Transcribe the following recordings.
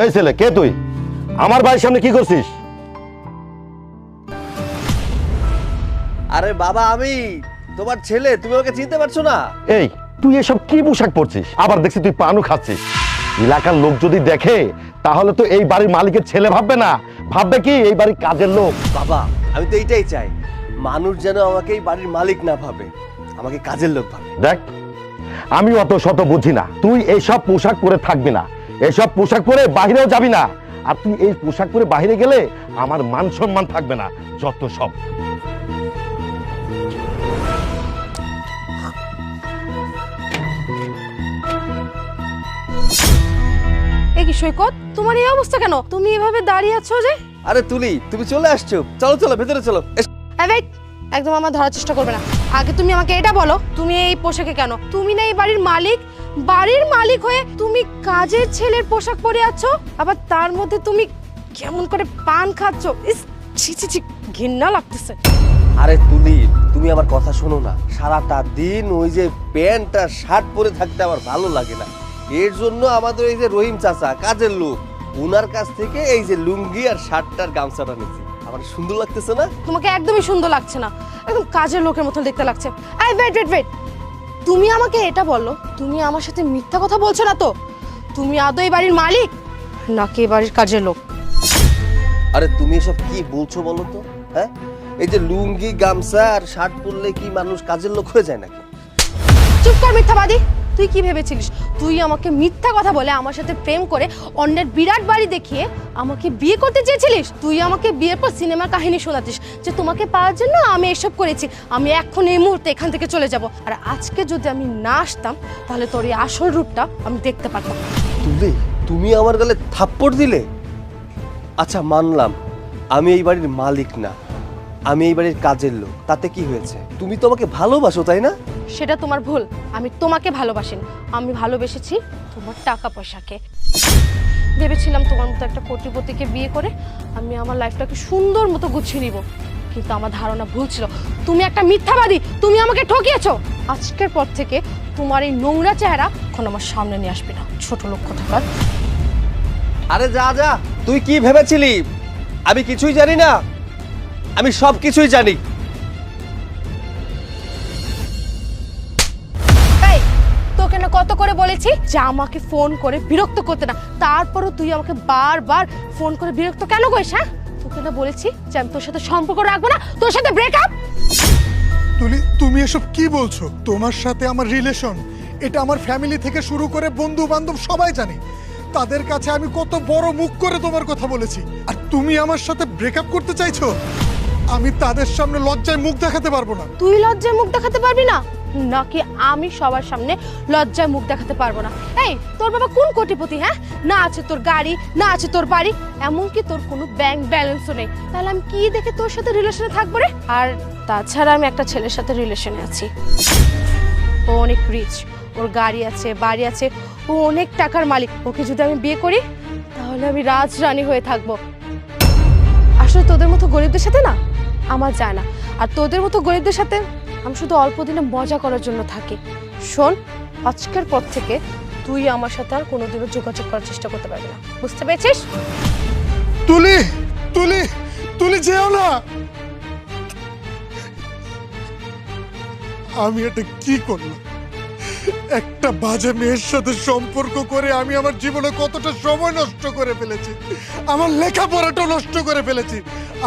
এই ছেলে কে তুই? আমার বাড়ির সামনে কি করছিস? আরে বাবা আমি তোমার ছেলে তুমি ওকে চিনতে পারছ না? এই তুই এসব কি পোশাক পরছিস? আবার দেখছি তুই পানও খাচ্ছিস। এলাকার লোক যদি দেখে তাহলে তো এই বাড়ির মালিকের ছেলে ভাববে না। ভাববে কি এই বাড়ির কাজের লোক? বাবা আমি তো এইটাই চাই মানুষ যেন আমাকে এই বাড়ির মালিক না ভাবে আমাকে কাজের লোক ভাবে। দেখ আমি অত শত বুঝি না। তুই এইসব পোশাক পরে থাকবি না। এইসব পোশাক পরে বাইরেও যাবি না। আর তুই এই পোশাক পরে বাইরে গেলে আমার মান সম্মান থাকবে না যত সব। কি সৈকত? তোমার এই অবস্থা কেন? তুমি এভাবে দাঁড়িয়ে আছো যে? আরে তুলি তুমি চলে আসছো। চলো চলো ভেতরে চলো। একদম আমার ধরার চেষ্টা করবে না। আগে তুমি আমাকে এটা বলো তুমি এই পোশাকে কেন? তুমি না এই বাড়ির মালিক বাড়ির মালিক হয়ে তুমি কাজের ছেলের পোশাক পরে আছো? আবার তার মধ্যে তুমি কেমন করে পান খাচ্ছ? ইস ছি ছি ছি ঘৃণা লাগতেছে। আরে তুলি তুমি আমার কথা শোনো না। সারাটা দিন ওই যে প্যান্ট আর শার্ট পরে থাকতে আমার ভালো লাগে না। এর জন্য আমাদের এই যে রহিম চাচা কাজের লোক উনার কাছ থেকে এই যে লুঙ্গি আর শার্টটার গামছাটা নিচ্ছি আমার সুন্দর লাগতেছে না? তোমাকে একদমই সুন্দর লাগছে না। একদম কাজের লোকের মতো দেখতে লাগছে। আই ওয়েট ওয়েট ওয়েট তুমি আমাকে এটা বলো তুমি আমার সাথে মিথ্যা কথা বলছো না তো? তুমি আদৌ এই বাড়ির মালিক নাকি এই বাড়ির কাজের লোক? আরে তুমি এসব কি বলছো বলো তো হ্যাঁ? এই যে লুঙ্গি গামছা আর শার্ট পরলে কি মানুষ কাজের লোক হয়ে যায় নাকি? চুপ কর মিথ্যাবাদী। তুই কি ভেবেছিলিস? তুই আমাকে মিথ্যা কথা বলে আমার সাথে প্রেম করে অন্যের বিরাট বাড়ি দেখিয়ে আমাকে বিয়ে করতে চেয়েছিলিস? তুই আমাকে বিয়ের পর সিনেমার কাহিনী শোনাতিস, যে তোমাকে পাওয়ার জন্য আমি এসব করেছি। আমি এখন এই মুহূর্তে এখান থেকে চলে যাব। আর আজকে যদি আমি না আসতাম, তাহলে তোর এই আসল রূপটা আমি দেখতে পারতাম। তুলি, তুমি আমার গালে থাপ্পড় দিলে? আচ্ছা মানলাম, আমি এই বাড়ির মালিক না। আমি এই বাড়ির কাজের লোক, তাতে কি হয়েছে? তুমি তো আমাকে ভালোবাসো, তাই না? সেটা তোমার ভুল। আমি তোমাকে ভালোবাসিনি। আমি ভালোবেসেছি তোমার টাকা পয়সাকে ভেবেছিলাম তোমার মতো একটা কোটিপতিকে বিয়ে করে আমি আমার লাইফটাকে সুন্দর মতো গুছিয়ে নিব। কিন্তু আমার ধারণা ভুল ছিল। তুমি একটা মিথ্যাবাদী! তুমি আমাকে ঠকিয়েছো! আজকের পর থেকে তোমার এই নোংরা চেহারা এখন আমার সামনে নিয়ে আসবে না। ছোট লক্ষ্য থাকার। আরে যা যা! তুই কি ভেবেছিলি? আমি কিছুই জানি না। আমি সব কিছুই জানি। কত করে বলেছি? যে আমাকে ফোন করে বিরক্ত করতে না। তারপরও তুই আমাকে বারবার ফোন করে বিরক্ত কেন করিস হ্যাঁ? তোকে না বলেছি যে আমি তোর সাথে সম্পর্ক রাখব না তোর সাথে ব্রেকআপ তুলি তুমি এসব কি বলছো? তোমার সাথে আমার রিলেশন এটা আমার ফ্যামিলি থেকে শুরু করে বন্ধু বান্ধব সবাই জানে। তাদের কাছে আমি কত বড় মুখ করে তোমার কথা বলেছি। আর তুমি আমার সাথে ব্রেকআপ করতে চাইছো? আমি তাদের সামনে লজ্জায় মুখ দেখাতে পারব না। তুই লজ্জায় মুখ দেখাতে পারবি না? নাকি আমি সবার সামনে লজ্জায় মুখ দেখাতে পারব না। এই, তোর বাবা কোন কোটিপতি হ্যাঁ? না আছে তোর গাড়ি, না আছে তোর বাড়ি, এমনকি তোর কোনো ব্যাংক ব্যালেন্সও নেই। তাহলে আমি কি দেখে তোর সাথে রিলেশনে থাকব রে? আর তাছাড়া আমি একটা ছেলের সাথে রিলেশনে আছি। ও অনেক রিচ ওর গাড়ি আছে, বাড়ি আছে, ও অনেক টাকার মালিক। ওকে যদি আমি বিয়ে করি, তাহলে আমি রাজরানী হয়ে থাকব। আসলে তোদের মতো গরিবদের সাথে না, আমার যায় না। আর তোদের মতো গরিবদের সাথে আমি শুধু অল্প দিনে মজা করার জন্য থাকি। শোন, আজকের পর থেকে তুই আমার সাথে আর কোনোদিনও যোগাযোগ করার চেষ্টা করতে পারবি না। বুঝতে পেরেছিস? তুলি তুলি তুলি যেও না। আমি এটা কি করলাম? একটা বাজে মেয়ের সাথে সম্পর্ক করে আমি আমার জীবনে কতটা সময় নষ্ট করে ফেলেছি। আমার লেখাপড়াটা নষ্ট করে ফেলেছি।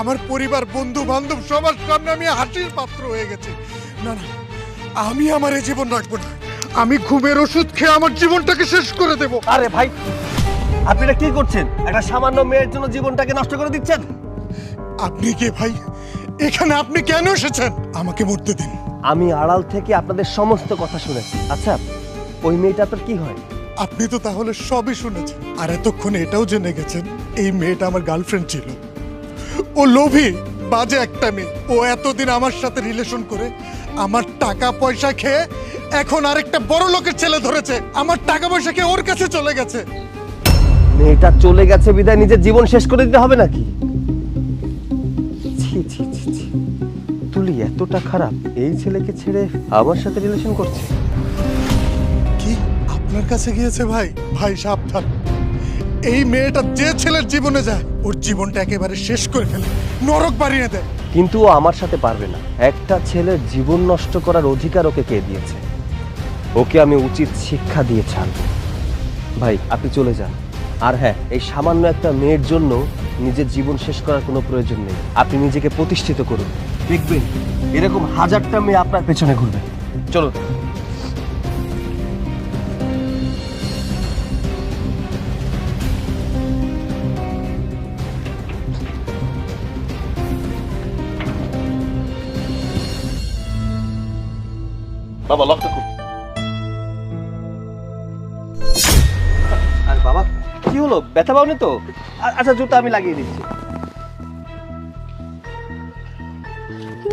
আমার পরিবার বন্ধু বান্ধব সবার সামনে আমি হাসির পাত্র হয়ে গেছি। না না আমি আমার এই জীবন রাখব না। আমি ঘুমের ওষুধ খেয়ে আমার জীবনটাকে শেষ করে দেবো। আরে ভাই আপনি এটা কি করছেন? একটা সামান্য মেয়ের জন্য জীবনটাকে নষ্ট করে দিচ্ছেন? আপনি কে ভাই? এখানে আপনি কেন এসেছেন? আমাকে মরতে দিন। আমি আড়াল থেকে আপনাদের সমস্ত কথা শুনেছি। আচ্ছা ওই মেয়েটা আপনার কি হয়? আপনি তো তাহলে সবই শুনেছেন। আর এতক্ষণে এটাও জেনে গেছেন এই মেয়েটা আমার গার্লফ্রেন্ড ছিল। ও লোভী। বাজে একটা মেয়ে। ও এতদিন আমার সাথে রিলেশন করে আমার টাকা পয়সা খেয়ে এখন আরেকটা বড় লোকের ছেলে ধরেছে। আমার টাকা পয়সা খেয়ে ওর কাছে চলে গেছে। মেয়েটা চলে গেছে বিদায় নিজের জীবন শেষ করে দিতে হবে নাকি? ছি ছি ছি ছি। তুলি এতটা খারাপ। এই ছেলেকে ছেড়ে আমার সাথে রিলেশন করছে? কি আপনার কাছে গিয়েছে ভাই? ভাই সাবধান। এই মেয়েটা যে ছেলের জীবনে যায় ওর জীবনটা একেবারে শেষ করে ফেলে। নরক বাড়িয়ে দেয় কিন্তু ও আমার সাথে পারবে না। একটা ছেলের জীবন নষ্ট করার অধিকার ওকে কে দিয়েছে? ওকে আমি উচিত শিক্ষা দিয়ে ছাড়ব। ভাই, আপনি চলে যান। আর হ্যাঁ এই সামান্য একটা মেয়ের জন্য নিজের জীবন শেষ করার কোনো প্রয়োজন নেই। আপনি নিজেকে প্রতিষ্ঠিত করুন। দেখবেন এরকম হাজারটা মেয়ে আপনার পেছনে ঘুরবে। চলো বাবা লক্ষ্য খুব। আর বাবা কি হলো? ব্যথা পাওনি তো? আচ্ছা জুতা আমি লাগিয়ে দিচ্ছি।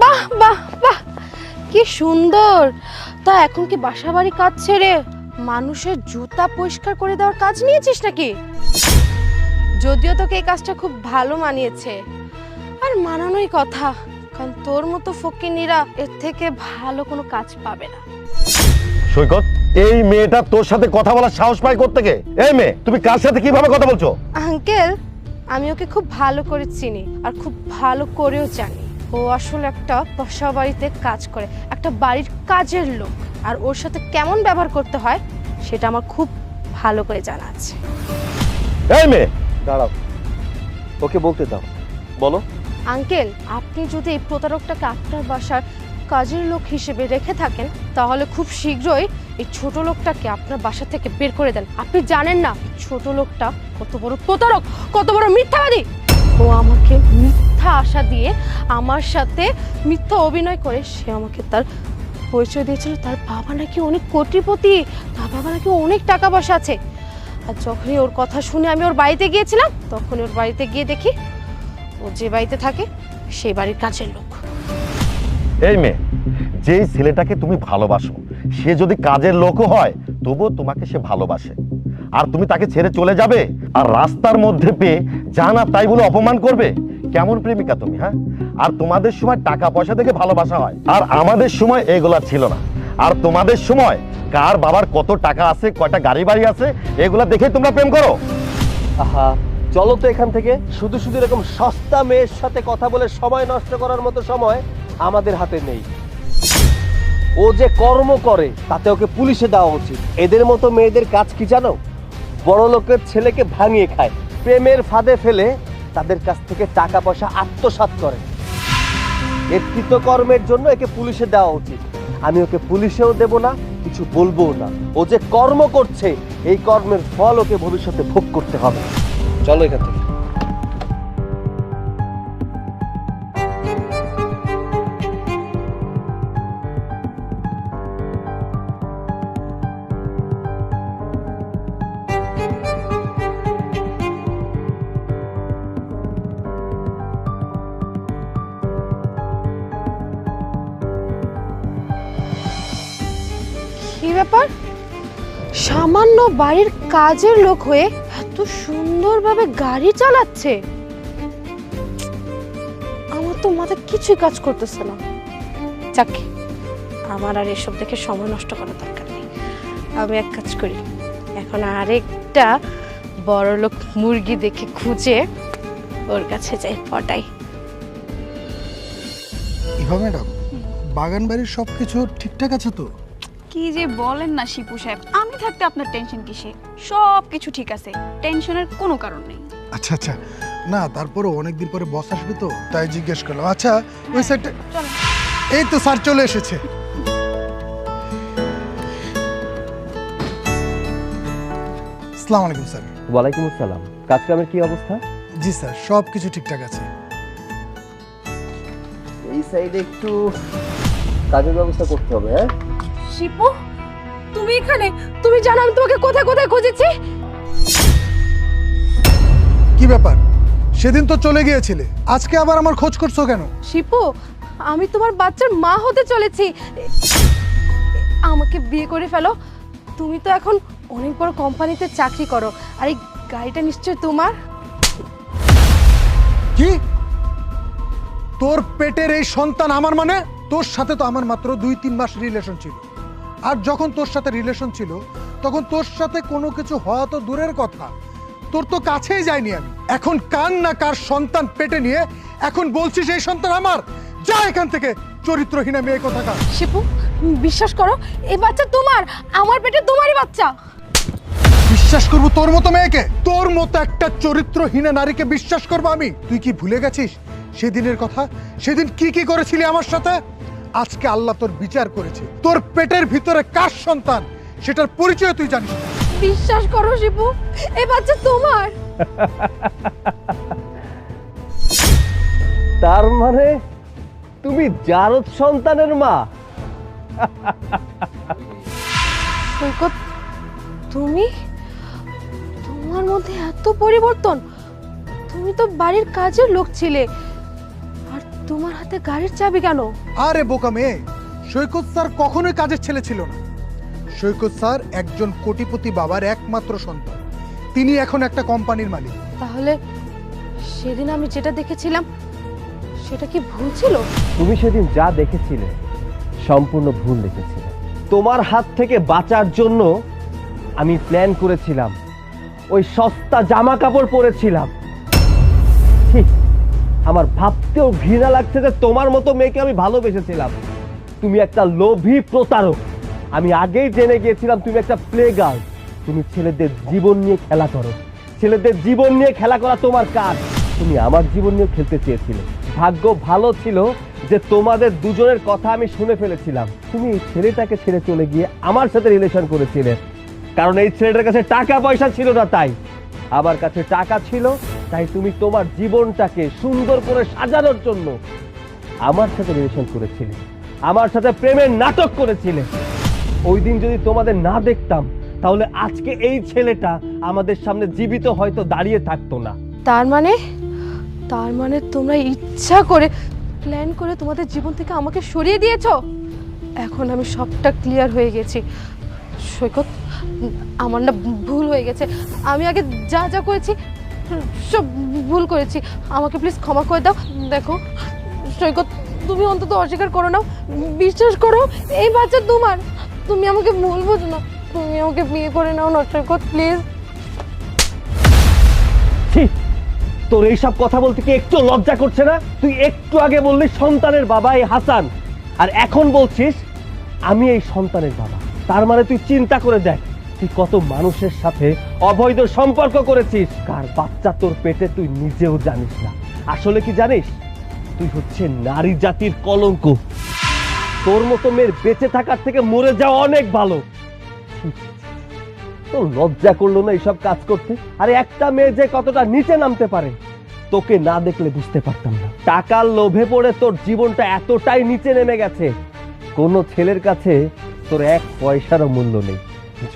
বাহ বাহ বাহ। কি সুন্দর। তা এখন কি বাসা বাড়ি কাজ ছেড়ে মানুষের জুতা পরিষ্কার করে দেওয়ার কাজ নিয়েছিস নাকি? যদিও তোকে এই কাজটা খুব ভালো মানিয়েছে। আর মানানোই কথা কারণ তোর মতো ফকিনীরা এর থেকে ভালো কোনো কাজ পাবে না। সৈকত এই মেয়েটা তোর সাথে কথা বলার সাহস পায় থেকে এই মেয়ে তুমি কার সাথে কীভাবে কথা বলছো? আঙ্কেল আমি ওকে খুব ভালো করে চিনি আর খুব ভালো করেও জানি। ও আসলে একটা বাসা বাড়িতে কাজ করে একটা বাড়ির কাজের লোক। আর ওর সাথে কেমন ব্যবহার করতে হয় সেটা আমার খুব ভালো করে জানা আছে। এই মেয়ে! দাঁড়াও ওকে বলতে দাও বলো। আঙ্কেল আপনি যদি এই প্রতারকটাকে আপনার বাসার কাজের লোক হিসেবে রেখে থাকেন, তাহলে খুব শীঘ্রই এই ছোট লোকটাকে আপনার বাসা থেকে বের করে দেন। আপনি জানেন না ছোট লোকটা কত বড় প্রতারক, কত বড় মিথ্যাবাদী। ও আমাকে মিথ্যা আশা দিয়ে আমার সাথে মিথ্যা অভিনয় করে, সে আমাকে তার পরিচয় দিয়েছিল। তার বাবা নাকি অনেক কোটিপতি, তার বাবা নাকি অনেক টাকা পয়সা আছে। আর যখনই ওর কথা শুনে আমি ওর বাড়িতে গিয়েছিলাম তখন ওর বাড়িতে গিয়ে দেখি ও যে বাড়িতে থাকে সেই বাড়ির কাজের লোক। এই মেয়ে, যেই ছেলেটাকে তুমি ভালোবাসো, সে যদি কাজের লোকও হয়, তবুও তোমাকে সে ভালোবাসে। আর তুমি তাকে ছেড়ে চলে যাবে আর রাস্তার মধ্যে পেয়ে যা না তাই বলে অপমান করবে? কেমন প্রেমিকা তুমি হ্যাঁ? আর তোমাদের সময় টাকা পয়সা থেকে ভালোবাসা হয়। আর আমাদের সময় এগুলা ছিল না। আর তোমাদের সময় কার বাবার কত টাকা আছে, কয়টা গাড়ি বাড়ি আছে, এগুলা দেখেই তোমরা প্রেম করো। আহা। চলো তো এখান থেকে। শুধু শুধু এরকম সস্তা মেয়ের সাথে কথা বলে সময় নষ্ট করার মতো সময় আমাদের হাতে নেই। ও যে কর্ম করে, তাতে ওকে পুলিশে দেওয়া উচিত। এদের মতো মেয়েদের কাজ কি জানো? বড় লোকের ছেলেকে ভাঙিয়ে খায়। প্রেমের ফাঁদে ফেলে তাদের কাছ থেকে টাকা পয়সা আত্মসাৎ করে। এর কৃতকর্মের জন্য একে পুলিশে দেওয়া উচিত। আমি ওকে পুলিশেও দেব না, কিছু বলব না। ও যে কর্ম করছে, এই কর্মের ফল ওকে ভবিষ্যতে ভোগ করতে হবে। চলো এখান থেকে। ব্যাপার? সামান্য বাড়ির কাজের লোক হয়ে এত সুন্দরভাবে গাড়ি চালাচ্ছে। আমার তো মাথা কিছুই কাজ করতেছে না। যাক আমার আর এসব দেখে সময় নষ্ট করার দরকার নেই। আমি এক কাজ করি এখন আরেকটা বড় লোক মুরগি দেখে খুঁজে ওর কাছে যাই পটাই। ইভা ম্যাডাম বাগান বাড়ির সব কিছু ঠিকঠাক আছে তো? কি যে বলেন না শিপু সাহেব আমি থাকতে আপনার টেনশন কিসে? সব কিছু ঠিক আছে টেনশনের কোনো কারণ নেই। আচ্ছা আচ্ছা। না তারপরে অনেকদিন পরে বস আসবে তো তাই জিজ্ঞেস করলাম। আচ্ছা ওই সাইডটা চলো এই তো স্যার চলে এসেছে। আসসালামু আলাইকুম স্যার ওয়ালাইকুম আসসালাম। কাজকামের কি অবস্থা? জি স্যার সব কিছু ঠিকঠাক আছে। এই সাইডে একটু কাজের ব্যবস্থা করতে হবে হ্যাঁ? শিপু? তুমি এখানে? তুমি জানো আমি তোমাকে কোথায় কোথায় খুঁজেছি? কি ব্যাপার? সেদিন তো চলে গিয়েছিলে। আজকে আবার আমার খোঁজ করছ কেন? শিপু আমি তোমার বাচ্চার মা হতে চলেছি। আমাকে বিয়ে করে ফেলো। তুমি তো এখন অনেক বড় কোম্পানিতে চাকরি করো। আর এই গাড়িটা নিশ্চয় তোমার? কি? তোর পেটের এই সন্তান আমার মানে? তোর সাথে তো আমার মাত্র দুই তিন মাস রিলেশন ছিল। আর যখন তোর সাথে রিলেশন ছিল তখন তোর সাথে কোনো কিছু হওয়া তো দূরের কথা। তোর তো কাছেই যায়নি আমি। এখন কান না কার সন্তান পেটে নিয়ে এখন বলছিস এই সন্তান আমার? যা এখান থেকে চরিত্রহীনা মেয়ে কোথাকার। শিপু বিশ্বাস করো এই বাচ্চা তোমার আমার পেটে তোমারই বাচ্চা। বিশ্বাস করব তোর মতো মেয়েকে? তোর মতো একটা চরিত্রহীনা নারীকে বিশ্বাস করব আমি। তুই কি ভুলে গেছিস? সেদিনের কথা সেদিন কি কি করেছিলি আমার সাথে? আজকে আল্লাহ তোর বিচার করেছে। তোর পেটের ভিতরে কার সন্তান? সেটার পরিচয় তুই জানিস। বিশ্বাস করো শিপু এ বাচ্চা তোমার। তার মানে তুমি জারদ সন্তানের মা। সৈকত তুমি? তোমার মধ্যে এত পরিবর্তন। তুমি তো বাড়ির কাজের লোক ছিলে। তোমার হাতে গাড়ির চাবি কেন? আরে বোকা মেয়ে সৈকত স্যার কখনোই কাজের ছেলে ছিল না। সৈকত স্যার একজন কোটিপতি বাবার একমাত্র সন্তান। তিনি এখন একটা কোম্পানির মালিক। তাহলে সেদিন আমি যেটা দেখেছিলাম সেটা কি ভুল ছিল? তুমি সেদিন যা দেখেছিলে সম্পূর্ণ ভুল দেখেছিলে। তোমার হাত থেকে বাঁচার জন্য আমি প্ল্যান করেছিলাম। ওই সস্তা জামা কাপড় পরেছিলাম। ছি, আমার ভাবতেও ঘৃণা লাগছে যে তোমার মতো মেয়েকে আমি ভালোবেসেছিলাম। তুমি একটা লোভী প্রতারক। আমি আগেই জেনে গিয়েছিলাম তুমি একটা প্লে গার্ল তুমি ছেলেদের জীবন নিয়ে খেলা করো। ছেলেদের জীবন নিয়ে খেলা করা তোমার কাজ। তুমি আমার জীবন নিয়ে খেলতে চেয়েছিলে। ভাগ্য ভালো ছিল যে তোমাদের দুজনের কথা আমি শুনে ফেলেছিলাম। তুমি এই ছেলেটাকে ছেড়ে চলে গিয়ে আমার সাথে রিলেশন করেছিলে। কারণ এই ছেলেটার কাছে টাকা পয়সা ছিল না তাই। আমার কাছে টাকা ছিল তাই তুমি তোমার জীবনটাকে সুন্দর করে সাজানোর জন্য আমার সাথে রিলেশন করেছিলে। আমার সাথে প্রেমের নাটক করেছিলে। ওই দিন যদি তোমাদের না দেখতাম, তাহলে আজকে এই ছেলেটা আমাদের সামনে জীবিত হয়তো দাঁড়িয়ে থাকতো না। তার মানে? তার মানে তোমরা ইচ্ছা করে প্ল্যান করে তোমাদের জীবন থেকে আমাকে সরিয়ে দিয়েছ? এখন আমি সবটা ক্লিয়ার হয়ে গেছি। সৈকত, আমার না ভুল হয়ে গেছে। আমি আগে যা যা করেছি সব ভুল করেছি। আমাকে প্লিজ ক্ষমা করে দাও। দেখো, সৈকত, তুমি অন্তত অস্বীকার করো না। বিশ্বাস করো, এই বাচ্চা তোমার। তুমি আমাকে ভুল বোঝো না। তুমি আমাকে বিয়ে করে নাও না, সৈকত প্লিজ তোর এইসব কথা বলতে কি একটু লজ্জা করছে না? তুই একটু আগে বললি সন্তানের বাবা এই হাসান। আর এখন বলছিস, আমি এই সন্তানের বাবা। তার মানে তুই চিন্তা করে দেখ তুই কত মানুষের সাথে অবৈধ সম্পর্ক করেছিস? কার বাচ্চা তোর পেটে তুই নিজেও জানিস না। আসলে কি জানিস? তুই হচ্ছে নারী জাতির কলঙ্ক। তোর মতো মেয়ের বেঁচে থাকার থেকে মরে যাওয়া অনেক ভালো। তোর লজ্জা করল না এইসব কাজ করতে? আরে একটা মেয়ে যে কতটা নিচে নামতে পারে, তোকে না দেখলে বুঝতে পারতাম না। টাকার লোভে পড়ে তোর জীবনটা এতটাই নিচে নেমে গেছে। কোনো ছেলের কাছে তোর এক পয়সারও মূল্য নেই।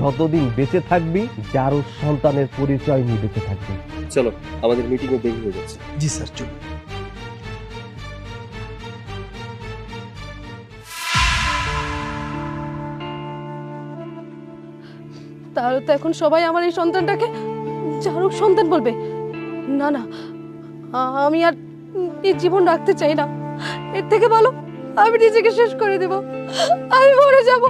যতদিন বেঁচে থাকবি যারও সন্তানের পরিচয় নিয়ে বেঁচে থাকবি। চলো আমাদের মিটিং এ দেরি হয়ে যাচ্ছে। জি স্যার চলুন। তাহলে তো এখন সবাই আমার এই সন্তানটাকে চারুক সন্তান বলবে। না না আমি আর এই জীবন রাখতে চাই না। এর থেকে ভালো আমি নিজেকে শেষ করে দেব। আমি মরে যাব।